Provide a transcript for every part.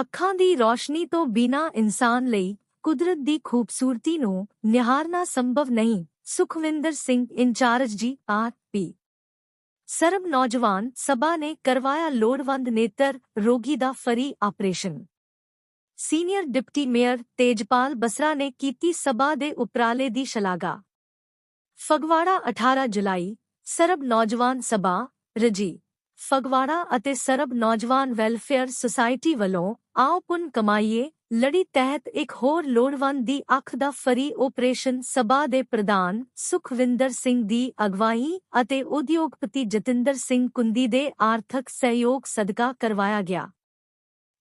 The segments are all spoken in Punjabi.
ਅੱਖਾਂ ਦੀ ਰੌਸ਼ਨੀ ਤੋਂ ਬਿਨਾਂ ਇਨਸਾਨ ਲਈ ਕੁਦਰਤ ਦੀ ਖੂਬਸੂਰਤੀ ਨੂੰ ਨਿਹਾਰਨਾ ਸੰਭਵ ਨਹੀਂ। Sukhwinder Singh in charge G, R P. Sarab Naujawan Sabha ਨੇ ਕਰਵਾਇਆ ਲੋੜਵੰਦ ਨੇਤਰ ਰੋਗੀ ਦਾ free operation. Senior deputy mayor Tejpal Basra ਨੇ ਕੀਤੀ ਸਭਾ ਦੇ ਉਪਰਾਲੇ ਦੀ ਸ਼ਲਾਘਾ। ਫਗਵਾੜਾ 18 ਜੁਲਾਈ, ਸਰਬ ਨੌਜਵਾਨ ਸਭਾ, ਰਜੀ। ਫਗਵਾੜਾ ਅਤੇ ਸਰਬ ਨੌਜਵਾਨ ਵੈਲਫੇਅਰ ਸੁਸਾਇਟੀ ਵੱਲੋਂ ਆਓ ਪੁੰਨ ਕਮਾਈਏ, ਲੜੀ ਤਹਿਤ ਇੱਕ ਹੋਰ ਲੋੜਵੰਦ ਦੀ ਅੱਖ ਦਾ ਫਰੀ ਆਪਰੇਸ਼ਨ ਸਭਾ ਦੇ ਪ੍ਰਧਾਨ ਸੁਖਵਿੰਦਰ ਸਿੰਘ ਦੀ ਅਗਵਾਈ ਅਤੇ ਉਦਯੋਗਪਤੀ ਜਤਿੰਦਰ ਸਿੰਘ ਕੁੰਦੀ ਦੇ ਆਰਥਿਕ ਸਹਿਯੋਗ ਸਦਕਾ ਕਰਵਾਇਆ ਗਿਆ।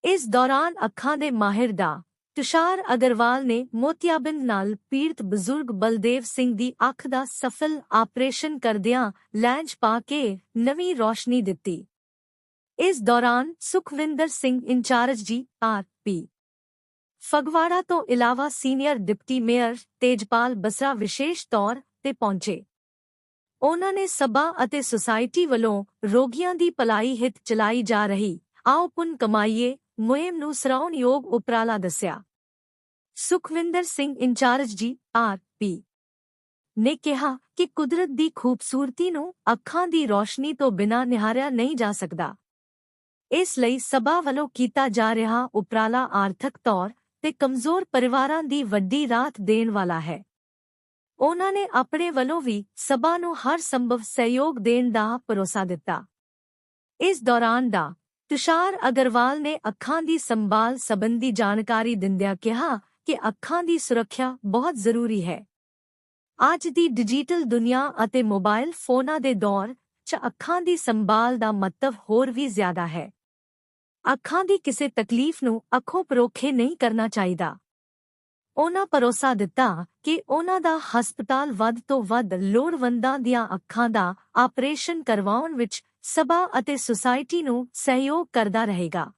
ਇਸ ਦੌਰਾਨ ਅੱਖਾਂ ਦੇ ਮਾਹਿਰ ਦਾ ਤੁਸ਼ਾਰ ਅਗਰਵਾਲ ਨੇ ਮੋਤੀਆਬਿੰਦ ਨਾਲ ਪੀੜਤ ਬਜ਼ੁਰਗ ਬਲਦੇਵ ਸਿੰਘ ਦੀ ਅੱਖ ਦਾ ਸਫਲ ਆਪਰੇਸ਼ਨ ਕਰਦਿਆਂ ਲੈਂਜ ਪਾ ਕੇ ਨਵੀਂ ਰੋਸ਼ਨੀ ਦਿੱਤੀ। ਇਸ ਦੌਰਾਨ Sukhwinder Singh in charge G, R Phagwara ਤੋਂ ਇਲਾਵਾ senior deputy mayor Tejpal Basra ਵਿਸ਼ੇਸ਼ ਤੌਰ ਤੇ ਪਹੁੰਚੇ। ਉਹਨਾਂ ਨੇ ਸਭਾ ਅਤੇ ਸੁਸਾਇਟੀ ਵੱਲੋਂ ਰੋਗੀਆਂ ਦੀ ਭਲਾਈ ਹਿੱਤ ਚਲਾਈ ਜਾ ਰਹੀ, ਆਓ ਪੁੰਨ ਕਮਾਈਏ ਮੁਹਿੰਮ ਨੂੰ ਸਰਾਉਣਯੋਗ ਉਪਰਾਲਾ ਦੱਸਿਆ। Sukhwinder Singh in charge G, R P ਨੇ ਕਿਹਾ ਕਿ ਕੁਦਰਤ ਦੀ ਖੂਬਸੂਰਤੀ ਨੂੰ ਅੱਖਾਂ ਦੀ ਰੋਸ਼ਨੀ ਤੋਂ ਬਿਨਾਂ ਨਿਹਾਰਿਆ ਨਹੀਂ ਜਾ ਸਕਦਾ। ਇਸ ਲਈ ਸਭਾ ਵੱਲੋਂ ਕੀਤਾ ਜਾ ਰਿਹਾ ਉਪਰਾਲਾ ਆਰਥਿਕ ਤੌਰ ਤੇ ਕਮਜ਼ੋਰ ਪਰਿਵਾਰਾਂ ਦੀ ਵੱਡੀ ਰਾਹਤ ਦੇਣ ਵਾਲਾ ਹੈ। ਉਹਨਾਂ ਨੇ ਆਪਣੇ ਵੱਲੋਂ ਵੀ ਸਭਾ ਨੂੰ ਹਰ ਸੰਭਵ ਸਹਿਯੋਗ ਦੇਣ ਦਾ ਭਰੋਸਾ ਦਿੱਤਾ। ਇਸ ਦੌਰਾਨ ਦਾ ਤੁਸ਼ਾਰ ਅਗਰਵਾਲ ਨੇ ਅੱਖਾਂ ਦੀ ਸੰਭਾਲ ਸੰਬੰਧੀ ਜਾਣਕਾਰੀ ਦਿੰਦਿਆਂ ਕਿਹਾ ਕਿ ਅੱਖਾਂ ਦੀ ਸੁਰੱਖਿਆ ਬਹੁਤ ਜ਼ਰੂਰੀ ਹੈ। ਅੱਜ ਦੀ ਡਿਜੀਟਲ ਦੁਨੀਆ ਅਤੇ ਮੋਬਾਈਲ ਫੋਨਾਂ ਦੇ ਦੌਰ 'ਚ ਅੱਖਾਂ ਦੀ ਸੰਭਾਲ ਦਾ ਮਹੱਤਵ ਹੋਰ ਵੀ ਜ਼ਿਆਦਾ ਹੈ। ਅੱਖਾਂ ਦੀ ਕਿਸੇ ਤਕਲੀਫ ਨੂੰ ਅੱਖੋਂ ਪਰੋਖੇ ਨਹੀਂ ਕਰਨਾ ਚਾਹੀਦਾ। ਉਹਨਾਂ ਭਰੋਸਾ ਦਿੱਤਾ ਕਿ ਉਹਨਾਂ ਦਾ ਹਸਪਤਾਲ ਵੱਧ ਤੋਂ ਵੱਧ ਲੋੜਵੰਦਾਂ ਦੀਆਂ ਅੱਖਾਂ ਦਾ ਆਪਰੇਸ਼ਨ ਕਰਵਾਉਣ ਵਿੱਚ ਸਭਾ ਅਤੇ ਸੁਸਾਇਟੀ ਨੂੰ ਸਹਿਯੋਗ ਕਰਦਾ ਰਹੇਗਾ।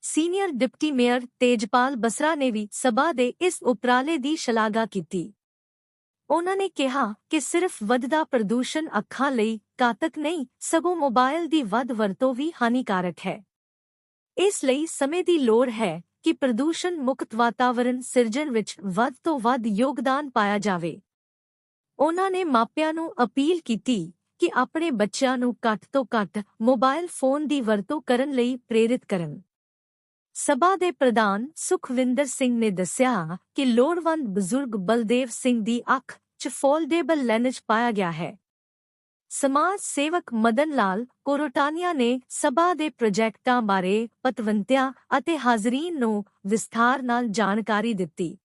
Senior deputy mayor Tejpal Basra ਨੇ ਵੀ ਸਭਾ ਦੇ ਇਸ ਉਪਰਾਲੇ ਦੀ ਸ਼ਲਾਘਾ ਕੀਤੀ। ਉਹਨਾਂ ਨੇ ਕਿਹਾ ਕਿ ਸਿਰਫ ਵੱਧਦਾ ਪ੍ਰਦੂਸ਼ਣ ਅੱਖਾਂ ਲਈ ਘਾਤਕ ਨਹੀਂ, ਸਗੋਂ ਮੋਬਾਈਲ ਦੀ ਵੱਧ ਵਰਤੋਂ ਵੀ ਹਾਨੀਕਾਰਕ ਹੈ। ਇਸ ਲਈ ਸਮੇਂ ਦੀ ਲੋੜ ਹੈ ਕਿ ਪ੍ਰਦੂਸ਼ਣ ਮੁਕਤ ਵਾਤਾਵਰਣ ਸਿਰਜਣ ਵਿੱਚ ਵੱਧ ਤੋਂ ਵੱਧ ਯੋਗਦਾਨ ਪਾਇਆ ਜਾਵੇ। ਉਹਨਾਂ ਨੇ ਮਾਪਿਆਂ ਨੂੰ ਅਪੀਲ ਕੀਤੀ ਕਿ ਆਪਣੇ ਬੱਚਿਆਂ ਨੂੰ ਘੱਟ ਤੋਂ ਘੱਟ ਮੋਬਾਈਲ ਫੋਨ ਦੀ ਵਰਤੋਂ ਕਰਨ ਲਈ ਪ੍ਰੇਰਿਤ ਕਰਨ। ਸਭਾ ਦੇ ਪ੍ਰਧਾਨ ਸੁਖਵਿੰਦਰ ਸਿੰਘ ਨੇ ਦੱਸਿਆ ਕਿ ਲੋੜਵੰਦ ਬਜ਼ੁਰਗ ਬਲਦੇਵ ਸਿੰਘ ਦੀ ਅੱਖ 'ਚ ਫੋਲਡੇਬਲ ਲੈਨਜ ਪਾਇਆ ਗਿਆ ਹੈ। ਸਮਾਜ ਸੇਵਕ ਮਦਨ ਲਾਲ ਕੋਰੋਟਾਨੀਆ ਨੇ ਸਭਾ ਦੇ ਪ੍ਰੋਜੈਕਟਾਂ ਬਾਰੇ ਪਤਵੰਤਿਆਂ ਅਤੇ ਹਾਜ਼ਰੀਨ ਨੂੰ ਵਿਸਥਾਰ ਨਾਲ ਜਾਣਕਾਰੀ ਦਿੱਤੀ।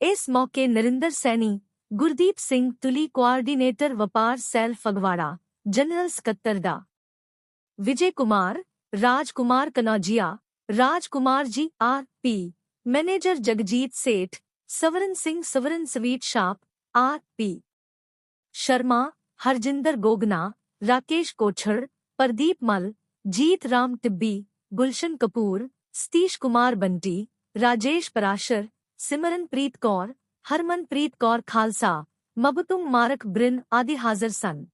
ਇਸ ਮੌਕੇ ਨਰਿੰਦਰ ਸੈਣੀ, ਗੁਰਦੀਪ ਸਿੰਘ ਤੁਲੀ ਕੋਆਰਡੀਨੇਟਰ ਵਪਾਰ ਸੈਲ ਫਗਵਾੜਾ, ਜਨਰਲ ਸਕੱਤਰ ਦਾ। Vijay Kumar Raj Kumar Kanojia Raj Kumar G R P, manager Jagjit Seth, Swaran Singh Swaran sweet shop R P. Sharma Harjinder Gogna, Rakesh Kochhar Pradeep Mal, Jeet Ram Tibbi, गुलशन कपूर, सतीश कुमार बंटी, राजेश पराशर, सिमरनप्रीत कौर, हरमनप्रीत कौर खालसा मबतुम मारक ब्रिन आदि हाजिर सन।